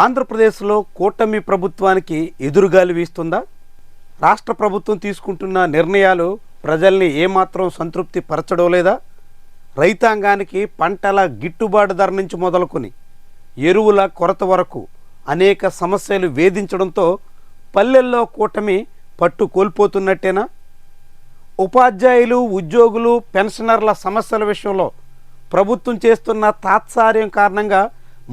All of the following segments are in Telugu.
ఆంధ్రప్రదేశ్లో కూటమి ప్రభుత్వానికి ఎదురుగాలి వీస్తుందా? రాష్ట్ర ప్రభుత్వం తీసుకుంటున్న నిర్ణయాలు ప్రజల్ని ఏమాత్రం సంతృప్తి పరచడం లేదా? రైతాంగానికి పంటల గిట్టుబాటు ధర నుంచి మొదలుకొని ఎరువుల కొరత వరకు అనేక సమస్యలు వేధించడంతో పల్లెల్లో కూటమి పట్టు కోల్పోతున్నట్టేనా? ఉపాధ్యాయులు ఉద్యోగులు పెన్షనర్ల సమస్యల విషయంలో ప్రభుత్వం చేస్తున్న తాత్సార్యం కారణంగా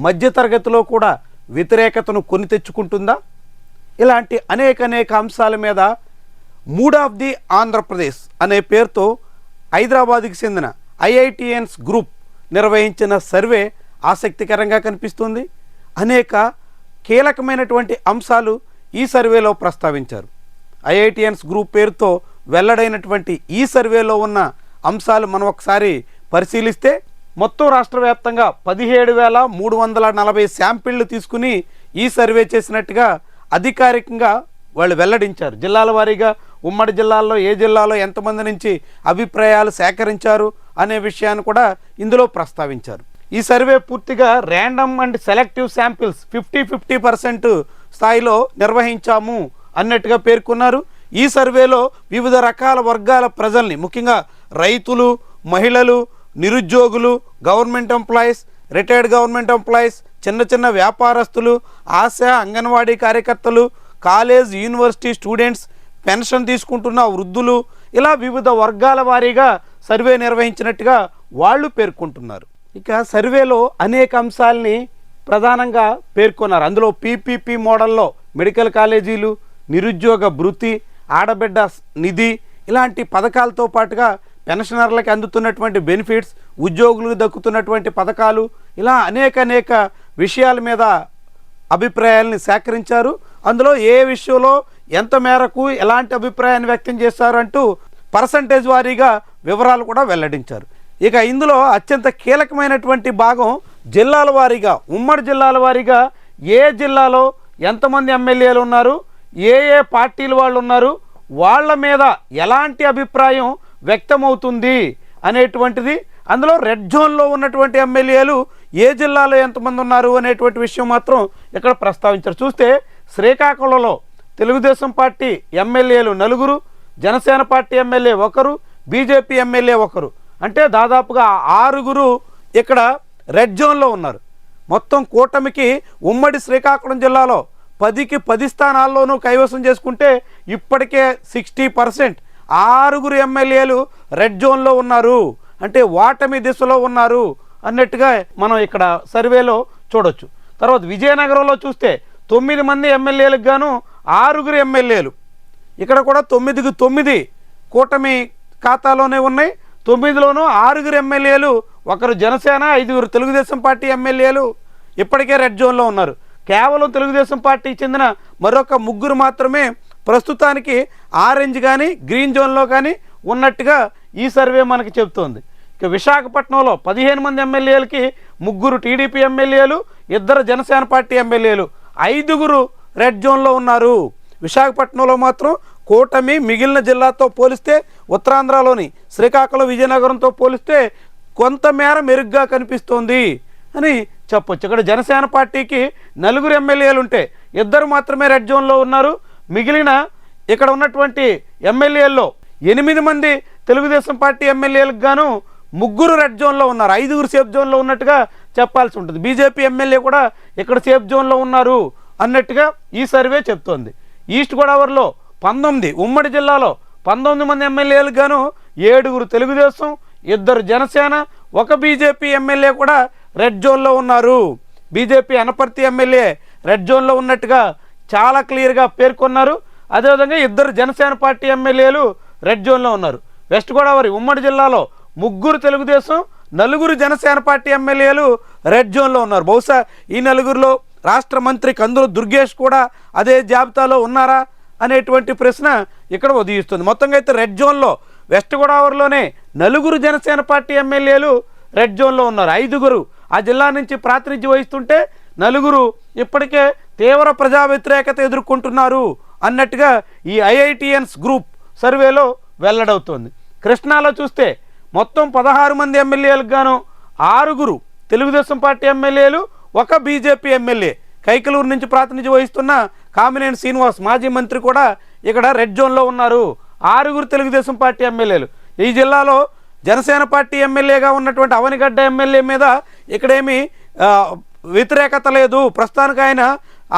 మధ్యతరగతిలో కూడా వ్యతిరేకతను కొని తెచ్చుకుంటుందా? ఇలాంటి అనేక అనేక అంశాల మీద మూడ్ ఆఫ్ ది ఆంధ్రప్రదేశ్ అనే పేరుతో హైదరాబాద్కి చెందిన ఐఐటిఎన్స్ గ్రూప్ నిర్వహించిన సర్వే ఆసక్తికరంగా కనిపిస్తుంది. అనేక కీలకమైనటువంటి అంశాలు ఈ సర్వేలో ప్రస్తావించారు. ఐఐటిఎన్స్ గ్రూప్ పేరుతో వెల్లడైనటువంటి ఈ సర్వేలో ఉన్న అంశాలు మనం ఒకసారి పరిశీలిస్తే మొత్తం రాష్ట్ర వ్యాప్తంగా పదిహేడు వేల మూడు వందల నలభై శాంపిళ్ళు తీసుకుని ఈ సర్వే చేసినట్టుగా అధికారికంగా వాళ్ళు వెల్లడించారు. జిల్లాల వారీగా ఉమ్మడి జిల్లాల్లో ఏ జిల్లాలో ఎంతమంది నుంచి అభిప్రాయాలు సేకరించారు అనే విషయాన్ని కూడా ఇందులో ప్రస్తావించారు. ఈ సర్వే పూర్తిగా random and selective samples fifty fifty percent స్థాయిలో నిర్వహించాము అన్నట్టుగా పేర్కొన్నారు. ఈ సర్వేలో వివిధ రకాల వర్గాల ప్రజల్ని ముఖ్యంగా రైతులు మహిళలు నిరుద్యోగులు government employees retired government employees చిన్న చిన్న వ్యాపారస్తులు ఆశా అంగన్వాడీ కార్యకర్తలు కాలేజ్ యూనివర్సిటీ స్టూడెంట్స్ పెన్షన్ తీసుకుంటున్న వృద్ధులు ఇలా వివిధ వర్గాల వారీగా సర్వే నిర్వహించినట్టుగా వాళ్ళు పేర్కొంటున్నారు. ఇక సర్వేలో అనేక అంశాలని ప్రధానంగా పేర్కొన్నారు. అందులో పీపీపీ మోడల్లో మెడికల్ కాలేజీలు నిరుద్యోగ భృతి ఆడబిడ్డ నిధి ఇలాంటి పథకాలతో పాటుగా పెన్షనర్లకు అందుతున్నటువంటి బెనిఫిట్స్ ఉద్యోగులకు దక్కుతున్నటువంటి పథకాలు ఇలా అనేక అనేక విషయాల మీద అభిప్రాయాల్ని సేకరించారు. అందులో ఏ విషయంలో ఎంత మేరకు ఎలాంటి అభిప్రాయాన్ని వ్యక్తం చేశారంటూ పర్సంటేజ్ వారీగా వివరాలు కూడా వెల్లడించారు. ఇక ఇందులో అత్యంత కీలకమైనటువంటి భాగం జిల్లాల వారీగా ఉమ్మడి జిల్లాల వారీగా ఏ జిల్లాలో ఎంతమంది ఎమ్మెల్యేలు ఉన్నారు ఏ ఏ పార్టీలు వాళ్ళు ఉన్నారు వాళ్ళ మీద ఎలాంటి అభిప్రాయం వ్యక్తమవుతుంది అనేటువంటిది అందులో రెడ్ జోన్లో ఉన్నటువంటి ఎమ్మెల్యేలు ఏ జిల్లాలో ఎంతమంది ఉన్నారు అనేటువంటి విషయం మాత్రం ఇక్కడ ప్రస్తావించారు. చూస్తే శ్రీకాకుళంలో తెలుగుదేశం పార్టీ ఎమ్మెల్యేలు నలుగురు జనసేన పార్టీ ఎమ్మెల్యే ఒకరు బీజేపీ ఎమ్మెల్యే ఒకరు. అంటే దాదాపుగా ఆరుగురు ఇక్కడ రెడ్ జోన్లో ఉన్నారు. మొత్తం కూటమికి ఉమ్మడి శ్రీకాకుళం జిల్లాలో పదికి పది స్థానాల్లోనూ కైవసం చేసుకుంటే ఇప్పటికే సిక్స్టీ పర్సెంట్ ఆరుగురు ఎమ్మెల్యేలు రెడ్ జోన్లో ఉన్నారు. అంటే ఓటమి దిశలో ఉన్నారు అన్నట్టుగా మనం ఇక్కడ సర్వేలో చూడొచ్చు. తర్వాత విజయనగరంలో చూస్తే తొమ్మిది మంది ఎమ్మెల్యేలకు గాను ఆరుగురు ఎమ్మెల్యేలు. ఇక్కడ కూడా తొమ్మిదికి తొమ్మిది కూటమి ఖాతాలోనే ఉన్నాయి. తొమ్మిదిలోనూ ఆరుగురు ఎమ్మెల్యేలు ఒకరు జనసేన ఐదుగురు తెలుగుదేశం పార్టీ ఎమ్మెల్యేలు ఇప్పటికే రెడ్ జోన్లో ఉన్నారు. కేవలం తెలుగుదేశం పార్టీకి చెందిన మరొక ముగ్గురు మాత్రమే ప్రస్తుతానికి ఆరెంజ్ కానీ గ్రీన్ జోన్లో కానీ ఉన్నట్టుగా ఈ సర్వే మనకి చెబుతోంది. ఇక విశాఖపట్నంలో పదిహేను మంది ఎమ్మెల్యేలకి ముగ్గురు టీడీపీ ఎమ్మెల్యేలు ఇద్దరు జనసేన పార్టీ ఎమ్మెల్యేలు ఐదుగురు రెడ్ జోన్లో ఉన్నారు. విశాఖపట్నంలో మాత్రం కూటమి మిగిలిన జిల్లాతో పోలిస్తే ఉత్తరాంధ్రలోని శ్రీకాకుళం విజయనగరంతో పోలిస్తే కొంతమేర మెరుగ్గా కనిపిస్తోంది అని చెప్పొచ్చు. ఇక్కడ జనసేన పార్టీకి నలుగురు ఎమ్మెల్యేలు ఉంటే ఇద్దరు మాత్రమే రెడ్ జోన్లో ఉన్నారు. మిగిలిన ఇక్కడ ఉన్నటువంటి ఎమ్మెల్యేల్లో ఎనిమిది మంది తెలుగుదేశం పార్టీ ఎమ్మెల్యేలకు గాను ముగ్గురు రెడ్ జోన్లో ఉన్నారు. ఐదుగురు సేఫ్ జోన్లో ఉన్నట్టుగా చెప్పాల్సి ఉంటుంది. బీజేపీ ఎమ్మెల్యే కూడా ఇక్కడ సేఫ్ జోన్లో ఉన్నారు అన్నట్టుగా ఈ సర్వే చెప్తోంది. ఈస్ట్ గోదావరిలో పంతొమ్మిది ఉమ్మడి జిల్లాలో పంతొమ్మిది మంది ఎమ్మెల్యేలకు గాను ఏడుగురు తెలుగుదేశం ఇద్దరు జనసేన ఒక బీజేపీ ఎమ్మెల్యే కూడా రెడ్ జోన్లో ఉన్నారు. బీజేపీ అనపర్తి ఎమ్మెల్యే రెడ్ జోన్లో ఉన్నట్టుగా చాలా క్లియర్గా పేర్కొన్నారు. అదేవిధంగా ఇద్దరు జనసేన పార్టీ ఎమ్మెల్యేలు రెడ్ జోన్లో ఉన్నారు. వెస్ట్ గోదావరి ఉమ్మడి జిల్లాలో ముగ్గురు తెలుగుదేశం నలుగురు జనసేన పార్టీ ఎమ్మెల్యేలు రెడ్ జోన్లో ఉన్నారు. బహుశా ఈ నలుగురిలో రాష్ట్ర మంత్రి కందులు దుర్గేష్ కూడా అదే జాబితాలో ఉన్నారా అనేటువంటి ప్రశ్న ఇక్కడ ఉదయిస్తుంది. మొత్తంగా అయితే రెడ్ జోన్లో వెస్ట్ గోదావరిలోనే నలుగురు జనసేన పార్టీ ఎమ్మెల్యేలు రెడ్ జోన్లో ఉన్నారు. ఐదుగురు ఆ జిల్లా నుంచి ప్రాతినిధ్యం వహిస్తుంటే నలుగురు ఇప్పటికే తీవ్ర ప్రజా వ్యతిరేకత ఎదుర్కొంటున్నారు అన్నట్టుగా ఈ ఐఐటిఎన్స్ గ్రూప్ సర్వేలో వెల్లడవుతోంది. కృష్ణాలో చూస్తే మొత్తం పదహారు మంది ఎమ్మెల్యేలకు గాను ఆరుగురు తెలుగుదేశం పార్టీ ఎమ్మెల్యేలు ఒక బీజేపీ ఎమ్మెల్యే. కైకలూరు నుంచి ప్రాతినిధ్యం వహిస్తున్న కామినేని శ్రీనివాస్ మాజీ మంత్రి కూడా ఇక్కడ రెడ్ జోన్లో ఉన్నారు. ఆరుగురు తెలుగుదేశం పార్టీ ఎమ్మెల్యేలు. ఈ జిల్లాలో జనసేన పార్టీ ఎమ్మెల్యేగా ఉన్నటువంటి అవనిగడ్డ ఎమ్మెల్యే మీద ఇక్కడేమి వ్యతిరేకత లేదు. ప్రస్తుతానికి ఆయన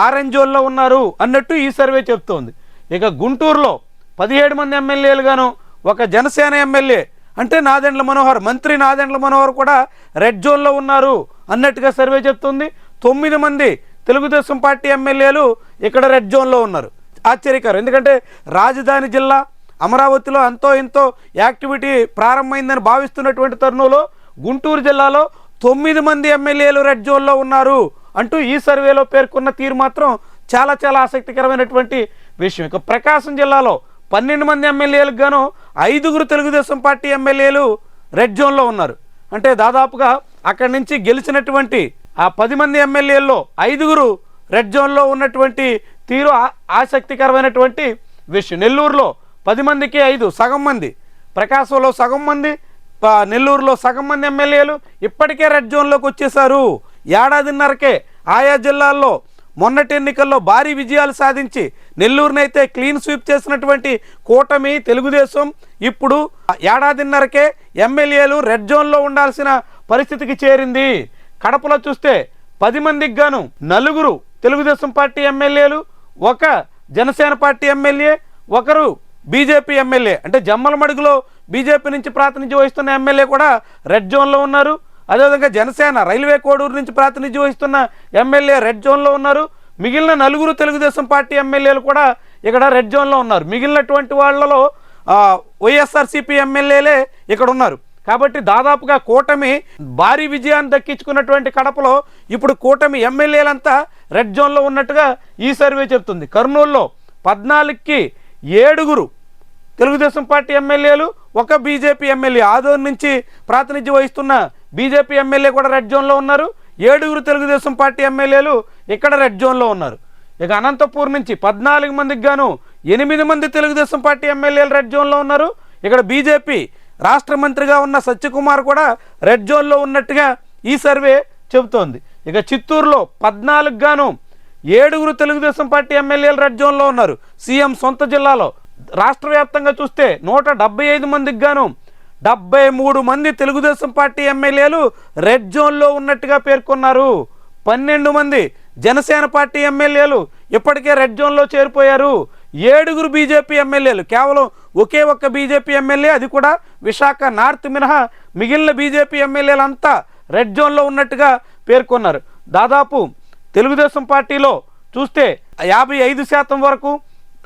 ఆరెంజ్ జోన్లో ఉన్నారు అన్నట్టు ఈ సర్వే చెప్తోంది. ఇక గుంటూరులో పదిహేడు మంది ఎమ్మెల్యేలుగాను ఒక జనసేన ఎమ్మెల్యే అంటే నాదెండ్ల మనోహర్ మంత్రి నాదెండ్ల మనోహర్ కూడా రెడ్ జోన్లో ఉన్నారు అన్నట్టుగా సర్వే చెప్తుంది. తొమ్మిది మంది తెలుగుదేశం పార్టీ ఎమ్మెల్యేలు ఇక్కడ రెడ్ జోన్లో ఉన్నారు. ఆశ్చర్యకరం. ఎందుకంటే రాజధాని జిల్లా అమరావతిలో అంతో ఇంతో యాక్టివిటీ ప్రారంభమైందని భావిస్తున్నటువంటి తరుణంలో గుంటూరు జిల్లాలో తొమ్మిది మంది ఎమ్మెల్యేలు రెడ్ జోన్లో ఉన్నారు అంటూ ఈ సర్వేలో పేర్కొన్న తీరు మాత్రం చాలా చాలా ఆసక్తికరమైనటువంటి విషయం. ఇక ప్రకాశం జిల్లాలో పన్నెండు మంది ఎమ్మెల్యేలకు గాను ఐదుగురు తెలుగుదేశం పార్టీ ఎమ్మెల్యేలు రెడ్ జోన్లో ఉన్నారు. అంటే దాదాపుగా అక్కడి నుంచి గెలిచినటువంటి ఆ పది మంది ఎమ్మెల్యేల్లో ఐదుగురు రెడ్ జోన్లో ఉన్నటువంటి తీరు ఆసక్తికరమైనటువంటి విషయం. నెల్లూరులో పది మందికి ఐదు సగం మంది. ప్రకాశంలో సగం మంది నెల్లూరులో సగం మంది ఎమ్మెల్యేలు ఇప్పటికే రెడ్ జోన్లోకి వచ్చేసారు ఏడాదిన్నరకే ఆయా జిల్లాల్లో మొన్నటి ఎన్నికల్లో భారీ విజయాలు సాధించి నెల్లూరునైతే క్లీన్ స్వీప్ చేసినటువంటి కూటమి తెలుగుదేశం. ఇప్పుడు ఏడాదిన్నరకే ఎమ్మెల్యేలు రెడ్ జోన్లో ఉండాల్సిన పరిస్థితికి చేరింది. కడపలో చూస్తే పది మందికి గాను నలుగురు తెలుగుదేశం పార్టీ ఎమ్మెల్యేలు ఒక జనసేన పార్టీ ఎమ్మెల్యే ఒకరు బీజేపీ ఎమ్మెల్యే. అంటే జమ్మలమడుగులో బీజేపీ నుంచి ప్రాతినిధ్యం వహిస్తున్న ఎమ్మెల్యే కూడా రెడ్ జోన్లో ఉన్నారు. అదేవిధంగా జనసేన రైల్వే కోడూరు నుంచి ప్రాతినిధ్యం వహిస్తున్న ఎమ్మెల్యే రెడ్ జోన్లో ఉన్నారు. మిగిలిన నలుగురు తెలుగుదేశం పార్టీ ఎమ్మెల్యేలు కూడా ఇక్కడ రెడ్ జోన్లో ఉన్నారు. మిగిలినటువంటి వాళ్ళలో వైఎస్ఆర్సీపీ ఎమ్మెల్యేలే ఇక్కడ ఉన్నారు. కాబట్టి దాదాపుగా కూటమి భారీ విజయాన్ని దక్కించుకున్నటువంటి కడపలో ఇప్పుడు కూటమి ఎమ్మెల్యేలంతా రెడ్ జోన్లో ఉన్నట్టుగా ఈ సర్వే చెప్తుంది కర్నూలులో పద్నాలుగుకి ఏడుగురు తెలుగుదేశం పార్టీ ఎమ్మెల్యేలు ఒక బీజేపీ ఎమ్మెల్యే ఆదోర్ నుంచి ప్రాతినిధ్యం వహిస్తున్న బీజేపీ ఎమ్మెల్యే కూడా రెడ్ జోన్లో ఉన్నారు. ఏడుగురు తెలుగుదేశం పార్టీ ఎమ్మెల్యేలు ఇక్కడ రెడ్ జోన్లో ఉన్నారు. ఇక అనంతపూర్ నుంచి పద్నాలుగు మందికి గాను ఎనిమిది మంది తెలుగుదేశం పార్టీ ఎమ్మెల్యేలు రెడ్ జోన్లో ఉన్నారు. ఇక్కడ బీజేపీ రాష్ట్ర మంత్రిగా ఉన్న సత్యకుమార్ కూడా రెడ్ జోన్లో ఉన్నట్టుగా ఈ సర్వే చెబుతోంది. ఇక చిత్తూరులో పద్నాలుగు గాను ఏడుగురు తెలుగుదేశం పార్టీ ఎమ్మెల్యేలు రెడ్ జోన్లో ఉన్నారు. సీఎం సొంత జిల్లాలో. రాష్ట్ర వ్యాప్తంగా చూస్తే నూట ఐదు మందికి గాను డెబ్బై మూడు మంది తెలుగుదేశం పార్టీ ఎమ్మెల్యేలు రెడ్ జోన్లో ఉన్నట్టుగా పేర్కొన్నారు. పన్నెండు మంది జనసేన పార్టీ ఎమ్మెల్యేలు ఇప్పటికే రెడ్ జోన్లో చేరిపోయారు. ఏడుగురు బీజేపీ ఎమ్మెల్యేలు కేవలం ఒకే ఒక్క బీజేపీ ఎమ్మెల్యే అది కూడా విశాఖ నార్త్ మినహా మిగిలిన బీజేపీ ఎమ్మెల్యేలంతా రెడ్ జోన్లో ఉన్నట్టుగా పేర్కొన్నారు. దాదాపు తెలుగుదేశం పార్టీలో చూస్తే యాభై ఐదు శాతం వరకు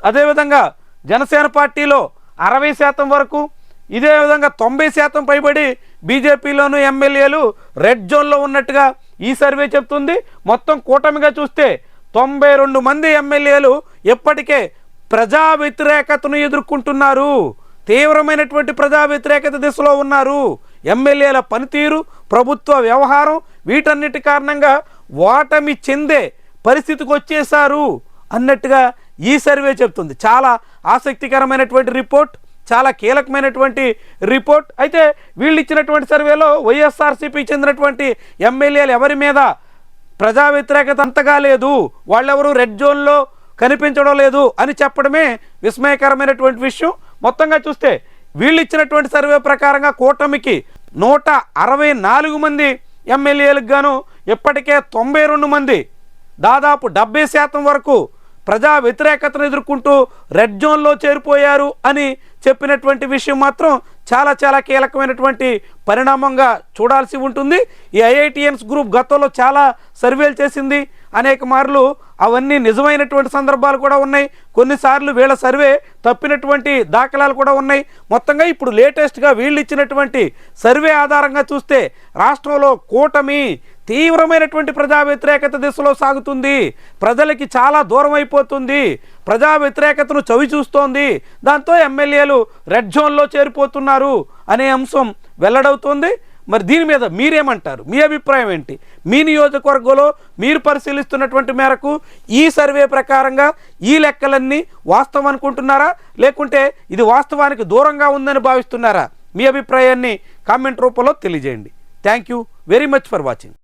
అదేవిధంగా జనసేన పార్టీలో అరవై శాతం వరకు ఇదే విధంగా తొంభై శాతం పైబడి బీజేపీలోనూ ఎమ్మెల్యేలు రెడ్ జోన్లో ఉన్నట్టుగా ఈ సర్వే చెప్తుంది. మొత్తం కూటమిగా చూస్తే తొంభై రెండు మంది ఎమ్మెల్యేలు ఇప్పటికే ప్రజా వ్యతిరేకతను ఎదుర్కొంటున్నారు. తీవ్రమైనటువంటి ప్రజా వ్యతిరేకత దిశలో ఉన్నారు. ఎమ్మెల్యేల పనితీరు ప్రభుత్వ వ్యవహారం వీటన్నిటి కారణంగా ఓటమి చెందే పరిస్థితికి వచ్చేశారు అన్నట్టుగా ఈ సర్వే చెప్తుంది. చాలా ఆసక్తికరమైనటువంటి రిపోర్ట్. చాలా కీలకమైనటువంటి రిపోర్ట్. అయితే వీళ్ళు ఇచ్చినటువంటి సర్వేలో వైఎస్ఆర్సీపీ చెందినటువంటి ఎమ్మెల్యేలు ఎవరి మీద ప్రజా వ్యతిరేకత అంతగా లేదు. వాళ్ళెవరు రెడ్ జోన్లో కనిపించడం లేదు అని చెప్పడమే విస్మయకరమైనటువంటి విషయం. మొత్తంగా చూస్తే వీళ్ళు ఇచ్చినటువంటి సర్వే ప్రకారంగా కూటమికి నూట అరవై నాలుగు మంది ఎమ్మెల్యేలకు గాను ఇప్పటికే తొంభై రెండు మంది దాదాపు డెబ్బై శాతం వరకు ప్రజా వ్యతిరేకతను ఎదుర్కొంటూ రెడ్ జోన్లో చేరిపోయారు అని చెప్పినటువంటి విషయం మాత్రం చాలా చాలా కీలకమైనటువంటి పరిణామంగా చూడాల్సి ఉంటుంది. ఈ ఐఐటిఎన్స్ గ్రూప్ గతంలో చాలా సర్వేలు చేసింది. అనేక మార్లు అవన్నీ నిజమైనటువంటి సందర్భాలు కూడా ఉన్నాయి. కొన్నిసార్లు వీళ్ళ సర్వే తప్పినటువంటి దాఖలాలు కూడా ఉన్నాయి. మొత్తంగా ఇప్పుడు లేటెస్ట్గా వీళ్ళు ఇచ్చినటువంటి సర్వే ఆధారంగా చూస్తే రాష్ట్రంలో కూటమి తీవ్రమైనటువంటి ప్రజా వ్యతిరేకత దిశలో సాగుతుంది. ప్రజలకి చాలా దూరం అయిపోతుంది. ప్రజా వ్యతిరేకతను చవి చూస్తోంది. దాంతో ఎమ్మెల్యేలు రెడ్ జోన్లో చేరిపోతున్నారు అనే అంశం వెల్లడవుతోంది. మరి దీని మీద మీరేమంటారు? మీ అభిప్రాయం ఏంటి? మీ నియోజకవర్గంలో మీరు పరిశీలిస్తున్నటువంటి మేరకు ఈ సర్వే ప్రకారంగా ఈ లెక్కలన్నీ వాస్తవం అనుకుంటున్నారా? లేకుంటే ఇది వాస్తవానికి దూరంగా ఉందని భావిస్తున్నారా? మీ అభిప్రాయాన్ని కామెంట్ రూపంలో తెలియజేయండి. Thank you very much for watching